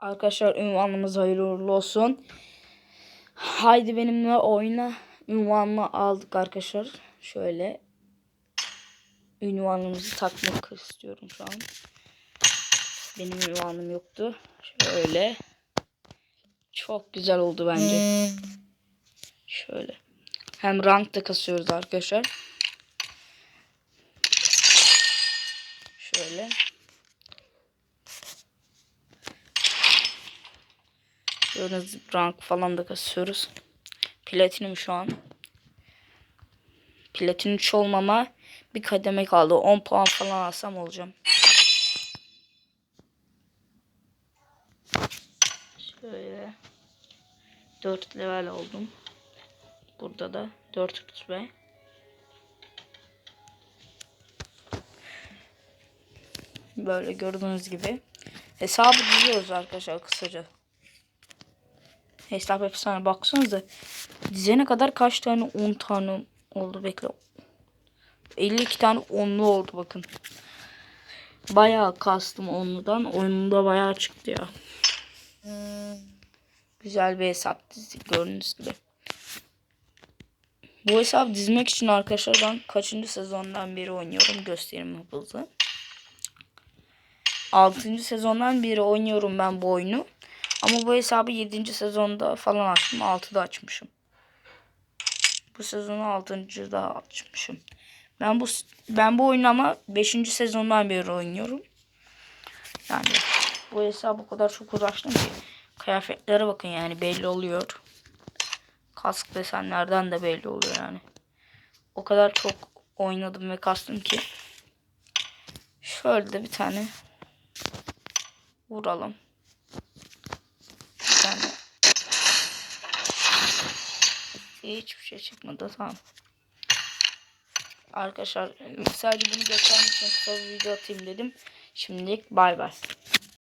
Arkadaşlar ünvanımız hayırlı uğurlu olsun. Haydi benimle oyna. Ünvanını aldık arkadaşlar. Şöyle. Ünvanımızı takmak istiyorum şu an. Benim ünvanım yoktu. Şöyle. Çok güzel oldu bence. Şöyle. Hem rank da kasıyoruz arkadaşlar. Şöyle. Gibi rank falan da kasıyoruz. Platinim şu an. Platin 3 olmama bir kademe kaldı. 10 puan falan alsam olacağım. Şöyle. 4 level oldum. Burada da 4 rütbe. Böyle gördüğünüz gibi. Hesabı diziyoruz arkadaşlar kısaca. Hesap efsane baksanıza. Dizene kadar kaç tane 10 tane oldu bekle. 52 tane onlu oldu bakın. Bayağı kastım onludan. Oyununda bayağı çıktı ya. Güzel bir hesap dizdik gördüğünüz gibi. Bu hesap dizmek için arkadaşlar ben kaçıncı sezondan beri oynuyorum göstereyim hızlı. 6. sezondan beri oynuyorum ben bu oyunu. Ama bu hesabı 7. sezonda falan açtım. 6'da açmışım. Bu sezonu 6.da açmışım. Ben bu ben bu oyunu ama 5. sezondan beri oynuyorum. Yani bu hesabı o kadar çok uğraştım ki kıyafetlere bakın yani belli oluyor. Kask desenlerden de belli oluyor yani. O kadar çok oynadım ve kastım ki. Şöyle de bir tane vuralım. Bir tane. Hiçbir şey çıkmadı tamam. Arkadaşlar sadece bunu göstermek için kısa bir video atayım dedim. Şimdilik bay bay.